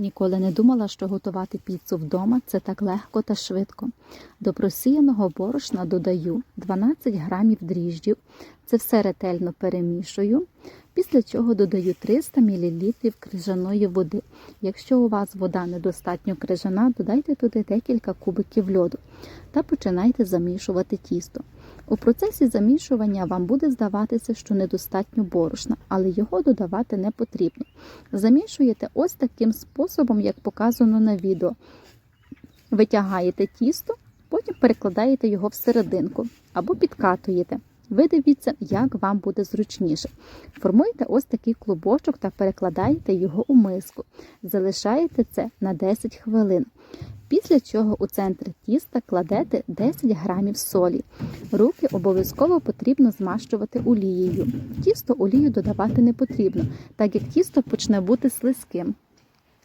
Ніколи не думала, що готувати піцу вдома це так легко та швидко. До просіяного борошна додаю 12 грамів дріжджів. Це все ретельно перемішую. Після чого додаю 300 мл крижаної води. Якщо у вас вода недостатньо крижана, додайте туди декілька кубиків льоду та починайте замішувати тісто. У процесі замішування вам буде здаватися, що недостатньо борошна, але його додавати не потрібно. Замішуєте ось таким способом, як показано на відео. Витягаєте тісто, потім перекладаєте його всерединку або підкатуєте. Ви дивіться, як вам буде зручніше. Формуєте ось такий клубочок та перекладаєте його у миску. Залишаєте це на 10 хвилин. Після чого у центр тіста кладете 10 грамів солі. Руки обов'язково потрібно змащувати олією. Тісто олію додавати не потрібно, так як тісто почне бути слизьким.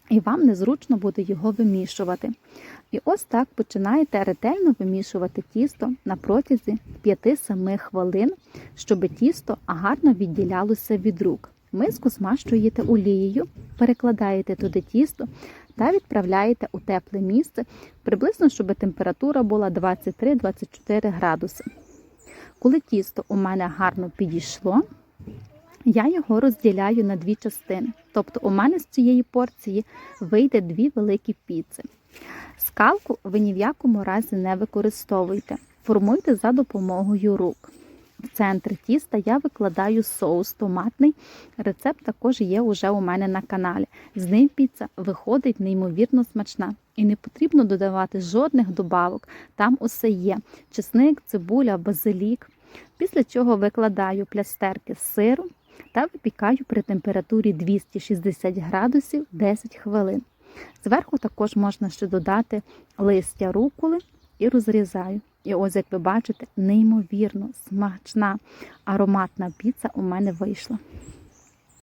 І вам незручно буде його вимішувати. І ось так починаєте ретельно вимішувати тісто на протязі 5-7 хвилин, щоб тісто гарно відділялося від рук. Миску змащуєте олією, перекладаєте туди тісто та відправляєте у тепле місце, приблизно, щоб температура була 23-24 градуси. Коли тісто у мене гарно підійшло, я його розділяю на дві частини. Тобто у мене з цієї порції вийде дві великі піци. Скалку ви ні в якому разі не використовуйте. Формуйте за допомогою рук. В центр тіста я викладаю соус томатний. Рецепт також є уже у мене на каналі. З ним піца виходить неймовірно смачна. І не потрібно додавати жодних добавок. Там усе є: чесник, цибуля, базилік. Після чого викладаю плястерки з сиру та випікаю при температурі 260 градусів 10 хвилин. Зверху також можна ще додати листя руколи і розрізаю. І ось, як ви бачите, неймовірно смачна ароматна піца у мене вийшла.